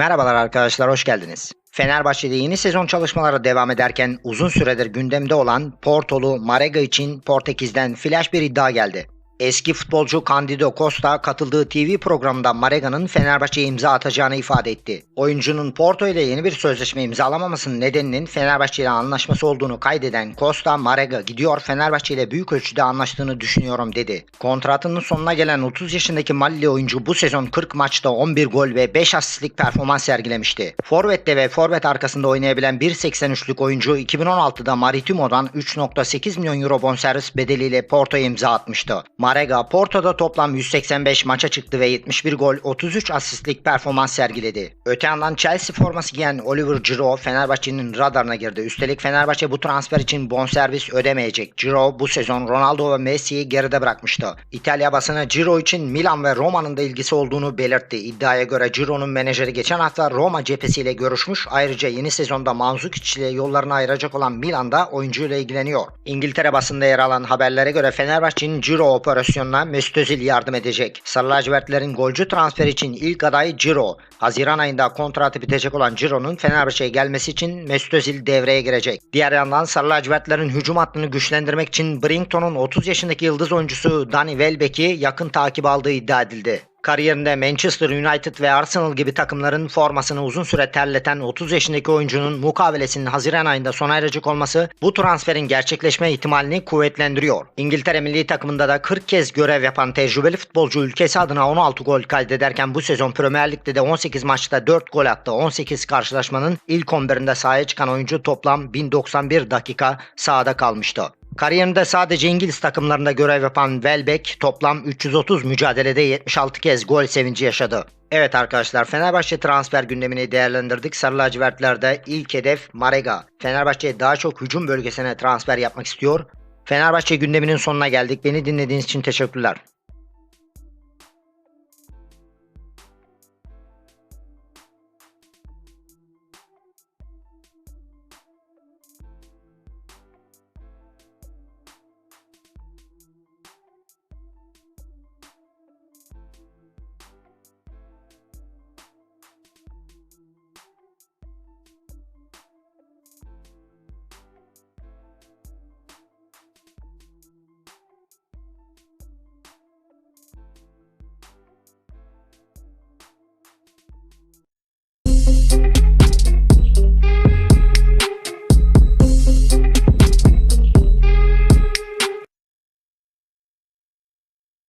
Merhabalar arkadaşlar, hoş geldiniz. Fenerbahçe'de yeni sezon çalışmaları devam ederken uzun süredir gündemde olan Portolu Marega için Portekiz'den flash bir iddia geldi. Eski futbolcu Candido Costa katıldığı TV programında Marega'nın Fenerbahçe'ye imza atacağını ifade etti. Oyuncunun Porto ile yeni bir sözleşme imzalamamasının nedeninin Fenerbahçe ile anlaşması olduğunu kaydeden Costa, Marega gidiyor Fenerbahçe ile büyük ölçüde anlaştığını düşünüyorum dedi. Kontratının sonuna gelen 30 yaşındaki Malili oyuncu bu sezon 40 maçta 11 gol ve 5 asistlik performans sergilemişti. Forvet'te ve forvet arkasında oynayabilen 1.83'lük oyuncu 2016'da Maritimo'dan 3.8 milyon euro bonservis bedeliyle Porto'ya imza atmıştı. Marega Porto'da toplam 185 maça çıktı ve 71 gol 33 asistlik performans sergiledi. Öte yandan Chelsea forması giyen Oliver Giroud Fenerbahçe'nin radarına girdi. Üstelik Fenerbahçe bu transfer için bonservis ödemeyecek. Giroud bu sezon Ronaldo ve Messi'yi geride bırakmıştı. İtalya basını Giroud için Milan ve Roma'nın da ilgisi olduğunu belirtti. İddiaya göre Giroud'un menajeri geçen hafta Roma cephesiyle görüşmüş. Ayrıca yeni sezonda Mandzukic ile yollarını ayıracak olan Milan'da oyuncuyla ilgileniyor. İngiltere basında yer alan haberlere göre Fenerbahçe'nin Giroud operasyonuna Mesut Özil yardım edecek. Sarı lacivertlerin golcü transferi için ilk aday Giroud. Haziran ayında kontratı bitecek olan Giroud'un Fenerbahçe'ye gelmesi için Mesut Özil devreye girecek. Diğer yandan Sarı lacivertlerin hücum hattını güçlendirmek için Brighton'un 30 yaşındaki yıldız oyuncusu Danny Welbeck'i yakın takip aldığı iddia edildi. Kariyerinde Manchester United ve Arsenal gibi takımların formasını uzun süre terleten 30 yaşındaki oyuncunun mukavelesinin Haziran ayında sona erecek olması bu transferin gerçekleşme ihtimalini kuvvetlendiriyor. İngiltere milli takımında da 40 kez görev yapan tecrübeli futbolcu ülkesi adına 16 gol kaydederken bu sezon Premier Lig'de de 18 maçta 4 gol attı. 18 karşılaşmanın ilk 11'inde sahaya çıkan oyuncu toplam 1091 dakika sahada kalmıştı. Kariyerinde sadece İngiliz takımlarında görev yapan Welbeck toplam 330 mücadelede 76 kez gol sevinci yaşadı. Evet arkadaşlar Fenerbahçe transfer gündemini değerlendirdik. Sarı lacivertlerde ilk hedef Marega. Fenerbahçe daha çok hücum bölgesine transfer yapmak istiyor. Fenerbahçe gündeminin sonuna geldik. Beni dinlediğiniz için teşekkürler.